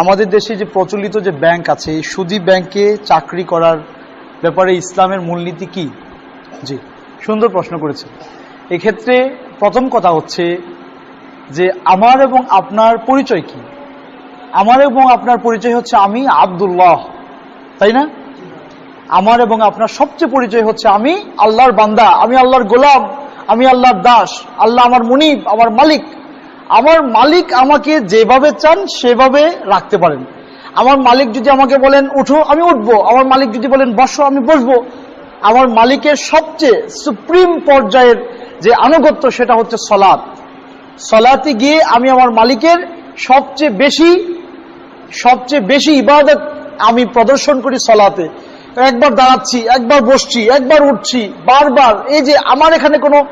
আমাদের দেশে যে প্রচলিত যে ব্যাংক আছে সুদী ব্যাংকে চাকরি করার ব্যাপারে ইসলামের মূলনীতি কি? জি, সুন্দর প্রশ্ন করেছে এক্ষেত্রে প্রথম কথা হচ্ছে যে আমার এবং আপনার পরিচয় কি? আমার এবং আপনার পরিচয় হচ্ছে আমি আব্দুল্লাহ, তাই না? আমার এবং আপনার সবচেয়ে পরিচয় হচ্ছে আমি আল্লাহর বান্দা, আমি আল্লাহর গোলাম, আমি আল্লাহর দাস, আল্লাহ আমার মুনিব, আমার মালিক। আমার মালিক আমাকে যেভাবে চান সেভাবে রাখতে পারেন। আমার মালিক যদি আমাকে বলেন, উঠো, আমি উঠবো। আমার মালিক যদি বলেন, বসো, আমি বসবো। আমার মালিকের সবচেয়ে সুপ্রিম পর্যায়ের যে আনুগত্য, সেটা হচ্ছে সলাৎ সলাতে গিয়ে আমি আমার মালিকের সবচেয়ে বেশি সবচেয়ে বেশি ইবাদত আমি প্রদর্শন করি সলাতে। একবার দাঁড়াচ্ছি, একবার বসছি, একবার উঠছি, বারবার। এই যে আমার এখানে কোনো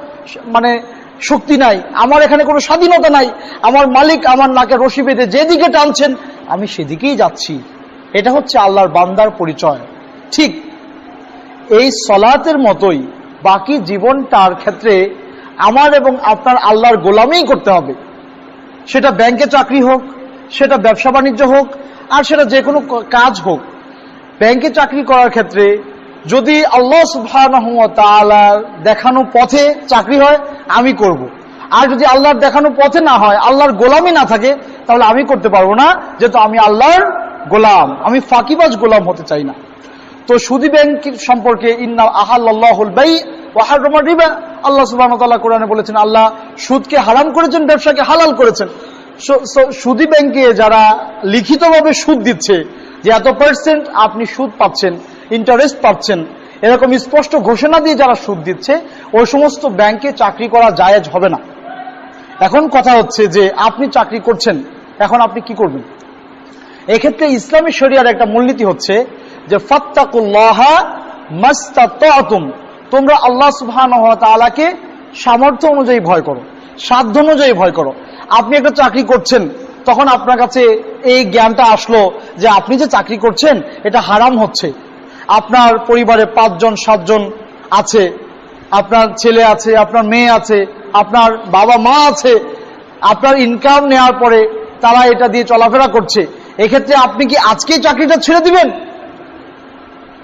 মানে শক্তি নাই, আমার এখানে কোনো স্বাধীনতা নাই, আমার মালিক আমার নাকে রশি বেঁধে যেদিকে টানছেন, আমি সেদিকেই যাচ্ছি। এটা হচ্ছে আল্লাহর বান্দার পরিচয়। ঠিক এই সলাতের মতোই বাকি জীবনটার ক্ষেত্রে আমার এবং আপনার আল্লাহর গোলামেই করতে হবে। সেটা ব্যাংকে চাকরি হোক, সেটা ব্যবসা বাণিজ্য হোক, আর সেটা যে কোনো কাজ হোক। ব্যাংকে চাকরি করার ক্ষেত্রে যদি আল্লাহ ওয়া দেখানো পথে চাকরি হয়, আমি করব। আর যদি আল্লাহর দেখানো পথে না হয়, আল্লাহর গোলামই না থাকে, তাহলে আমি করতে পারব না, যেহেতু আমি আল্লাহর গোলাম। আমি ফাঁকিবাজ গোলাম হতে চাই না। তো সুদী ব্যাংক সম্পর্কে ইন্না আহাল্লাহুল রিবা। আল্লাহ ওয়া কোরআনে বলেছেন, আল্লাহ সুদকে হারাম করেছেন, ব্যবসাকে হালাল করেছেন। সুদী ব্যাংকে যারা লিখিতভাবে সুদ দিচ্ছে, যে এত পার্সেন্ট আপনি সুদ পাচ্ছেন ইন্টারেস্ট পাচ্ছেন। এরকম স্পষ্ট ঘোষণা দিয়ে যারা সুদ দিচ্ছে, ওই সমস্ত ব্যাংকে চাকরি করা জায়েজ হবে না। এখন কথা হচ্ছে যে, আপনি চাকরি করছেন, এখন আপনি কি করবেন? এক্ষেত্রে ইসলামী শরিয়ার একটা মূলনীতি হচ্ছে যে তোমরা আল্লাহ তাআলাকে সামর্থ্য অনুযায়ী ভয় করো, সাধ্য অনুযায়ী ভয় করো। আপনি একটা চাকরি করছেন, তখন আপনার কাছে এই জ্ঞানটা আসলো যে, আপনি যে চাকরি করছেন, এটা হারাম হচ্ছে। আপনার পরিবারে পাঁচজন, সাতজন আছে, আপনার ছেলে আছে, আপনার মেয়ে আছে, আপনার বাবা মা আছে, আপনার ইনকাম নেওয়ার পরে তারা এটা দিয়ে চলাফেরা করছে। এক্ষেত্রে আপনি কি আজকেই চাকরিটা ছেড়ে দিবেন?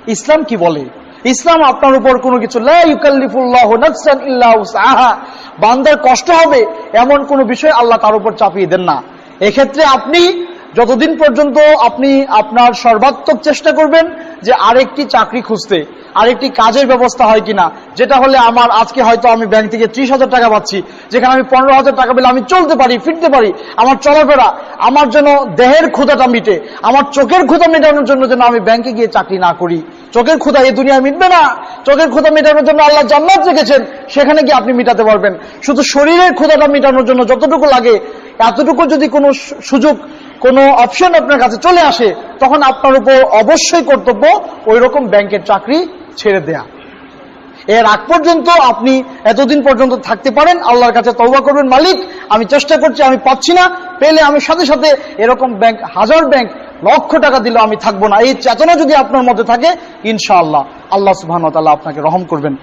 ইসলাম কি বলে? ইসলাম আপনার উপর কোনো কিছু বান্দার কষ্ট হবে, এমন কোনো বিষয় আল্লাহ তার উপর চাপিয়ে দেন না। এক্ষেত্রে আপনি যতদিন পর্যন্ত আপনি আপনার সর্বাত্মক চেষ্টা করবেন যে আরেকটি চাকরি খুঁজতে, আরেকটি কাজের ব্যবস্থা হয় কিনা, যেটা হলে আমার আজকে হয়তো আমি ব্যাংক থেকে ত্রিশ হাজার টাকা পাচ্ছি, যেখানে আমি পনেরো হাজার টাকা পেলে আমি চলতে পারি, ফিরতে পারি, আমার চলাফেরা, আমার যেন দেহের ক্ষুদাটা মিটে, আমার চোখের ক্ষুদা মেটানোর জন্য যেন আমি ব্যাংকে গিয়ে চাকরি না করি। চোখের ক্ষুধা এই দুনিয়ায় মিটবে না। চোখের ক্ষুধা মেটানোর জন্য আল্লাহ জান্নাত রেখেছেন, সেখানে গিয়ে আপনি মিটাতে পারবেন। শুধু শরীরের ক্ষুদাটা মেটানোর জন্য যতটুকু লাগে, এতটুকু যদি কোনো সুযোগ কোনো অপশন আপনার কাছে চলে আসে, তখন আপনার উপর অবশ্যই কর্তব্য ওই রকম ব্যাংকের চাকরি ছেড়ে দেয়া। এর আগ পর্যন্ত আপনি এতদিন পর্যন্ত থাকতে পারেন, আল্লাহর কাছে তওবা করবেন, মালিক, আমি চেষ্টা করছি, আমি পাচ্ছি না, পেলে আমি সাথে সাথে এরকম ব্যাংক, হাজার ব্যাংক, লক্ষ টাকা দিলে আমি থাকব না। এই চেতনা যদি আপনার মধ্যে থাকে, ইনশাআল্লাহ, আল্লাহ ওয়া আপনাকে রহম করবেন।